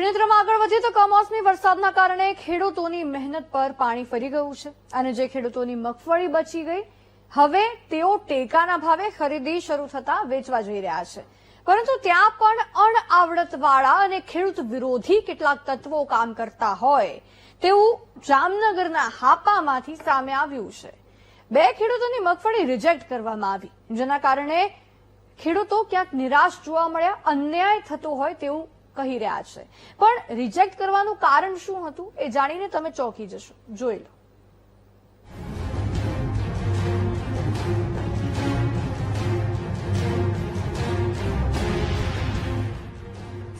ત્રિનેત્રમાં આગળ વધીએ તો કમોસમી વરસાદના કારણે ખેડૂતોની મહેનત પર પાણી ફરી ગયું છે અને જે ખેડૂતોની મગફળી બચી ગઈ, હવે તેઓ ટેકાના ભાવે ખરીદી શરૂ થતા વેચવા જઈ રહ્યા છે. પરંતુ ત્યાં પણ અણઆવડતવાળા અને ખેડૂત વિરોધી કેટલાક તત્વો કામ કરતા હોય તેવું જામનગરના હાપામાંથી સામે આવ્યું છે. બે ખેડૂતોની મગફળી રિજેક્ટ કરવામાં આવી, જેના કારણે ખેડૂતો ક્યાંક નિરાશ જોવા મળ્યા, અન્યાય થતો હોય તેવું કહી રહ્યા છે. પણ રિજેક્ટ કરવાનું કારણ શું હતું એ જાણીને તમે ચોંકી જશો. જોઈ લો.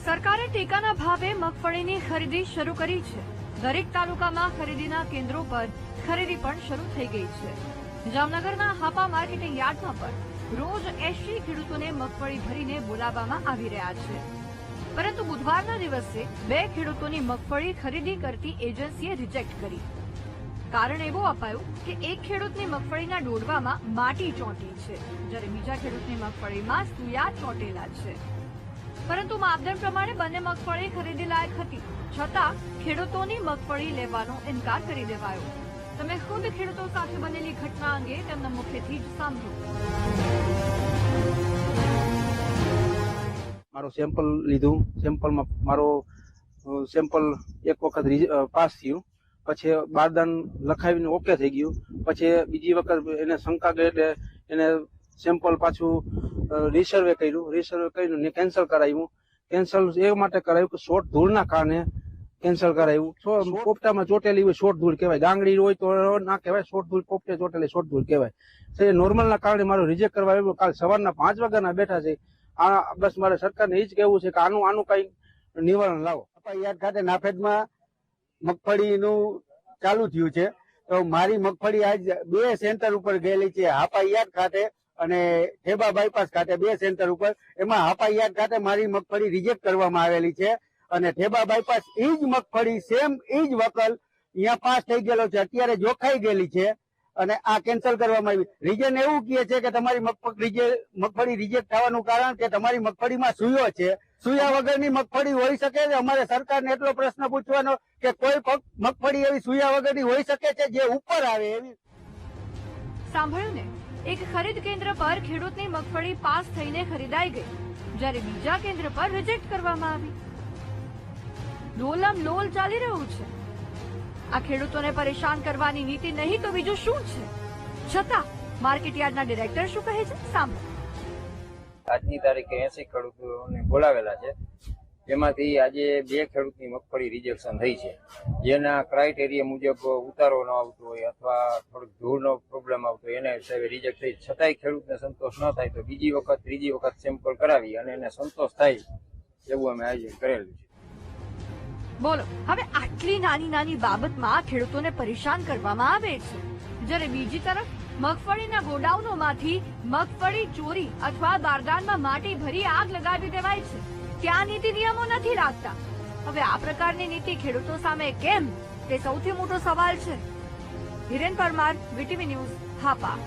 સરકારે ટેકાના ભાવે મગફળીની ખરીદી શરૂ કરી છે. દરેક તાલુકામાં ખરીદીના કેન્દ્રો પર ખરીદી પણ શરૂ થઈ ગઈ છે. જામનગરના હાપા માર્કેટિંગ યાર્ડમાં પણ રોજ એસી ખેડૂતોને મગફળી ભરીને બોલાવવામાં આવી રહ્યા છે. પરંતુ બુધવારના દિવસે બે ખેડૂતોની મગફળી ખરીદી કરતી એજન્સીએ રિજેક્ટ કરી. કારણ એવું અપાયું કે એક ખેડૂતની મગફળીના ડોડવામાં માટી ચોંટી છે, જ્યારે બીજા ખેડૂતની મગફળીમાં સુયા ચોંટેલા છે. પરંતુ માપદંડ પ્રમાણે બંને મગફળી ખરીદી લાયક હતી. છતાં ખેડૂતોની મગફળી લેવાનો ઇનકાર કરી દેવાયો. તમે ખુદ ખેડૂતો સાથે બનેલી ઘટના અંગે તેમના મુખ્યથી જ સાંભળો. મારું સેમ્પલ લીધું. સેમ્પલમાં મારો સેમ્પલ એક વખત પાસ થયું. પછી બારદાન લખાવીને ઓકે થઈ ગયું. પછી બીજી વખત એને શંકા ગઈ એટલે એને સેમ્પલ પાછું રિસર્વે કર્યું. રિસર્વે કર્યું ને કેન્સલ કરાવ્યું. કેન્સલ એ માટે કરાવ્યું કે શોર્ટ ધૂળના કારણે કેન્સલ કરાવ્યું. પોપટામાં ચોટેલી હોય શોર્ટ ધૂળ કહેવાય. ડાંગડી હોય તો ના કહેવાય. શોર્ટ ધૂળ પોપટે ચોટેલી શોર્ટ ધૂળ કહેવાય. તો એ નોર્મલના કારણે મારું રિજેક્ટ કરવા આવ્યું. કાલ સવારના પાંચ વાગ્યાના બેઠા છે. આ બસ મારે સરકારને એ જ કહેવું છે કે આનું આનું કઈ નિવારણ લાવો. યાદ ખાતે નાફેદમાં મગફળીનું ચાલુ થયું છે. તો મારી મગફળી આજ બે સેન્ટર ઉપર ગયેલી છે હાપાયાદ ખાતે અને ઠેબા બાયપાસ ખાતે બે સેન્ટર ઉપર. એમાં હાપાયાદ ખાતે મારી મગફળી રિજેક્ટ કરવામાં આવેલી છે અને ઠેબા બાયપાસ એ જ મગફળી, સેમ એ જ વકલ અહીંયા પાસ થઈ ગયેલો છે. અત્યારે જોખાઈ ગયેલી છે. અને આ કેન્સલ કરવામાં આવી. રીઝન એવું કહે છે કે તમારી મગફળી રિજેક્ટ થવાનું કારણ કે તમારી મગફળીમાં સુયો છે. સુયા વગરની મગફળી હોઈ શકે છે? અમારે સરકારને એટલો પ્રશ્ન પૂછવાનો કે કોઈ મગફળી એવી સુયા વગરની હોઈ શકે છે જે ઉપર આવે એવી? સાંભળ્યું ને? એક ખરીદ કેન્દ્ર પર ખેડૂતની મગફળી પાસ થઈને ખરીદાઈ ગઈ. જ્યારે બીજા કેન્દ્ર પર રિજેક્ટ કરવામાં આવી. લોલમ લોલ ચાલી રહ્યું છે. આ ખેડૂતોને પરેશાન કરવાની નીતિ નહીં તો બીજું શું છે? છતાં માર્કેટયાર્ડના ડિરેક્ટર શું કહે છે? સાંભળો. આજની તારીખે એસી ખેડૂતોને બોલાવેલા છે. જેમાંથી આજે બે ખેડૂતની મગફળી રિજેક્શન થઈ છે. જેના ક્રાઇટેરિયા મુજબ ઉતારો ન આવતો હોય અથવા થોડુંક ધૂળનો પ્રોબ્લેમ આવતો હોય, એના હિસાબે રિજેક્ટ થઈ. છતાંય ખેડૂતને સંતોષ ન થાય તો બીજી વખત, ત્રીજી વખત સેમ્પલ કરાવી અને એને સંતોષ થાય એવું અમે આયોજન કરેલું છે. બોલો, હવે આટલી નાની નાની બાબતમાં ખેડૂતોને પરેશાન કરવામાં આવે છે. જ્યારે બીજી તરફ, મગફળીના ગોડાઉનોમાંથી મગફળી ચોરી અથવા બારદાનમાં માટી ભરી આગ લગાવી દેવાય છે. ત્યાં નીતિ નિયમો નથી રાખતા. હવે આ પ્રકારની નીતિ ખેડૂતો સામે કેમ? તે સૌથી મોટો સવાલ છે. Hiren Parmar, VTV news, Hapa.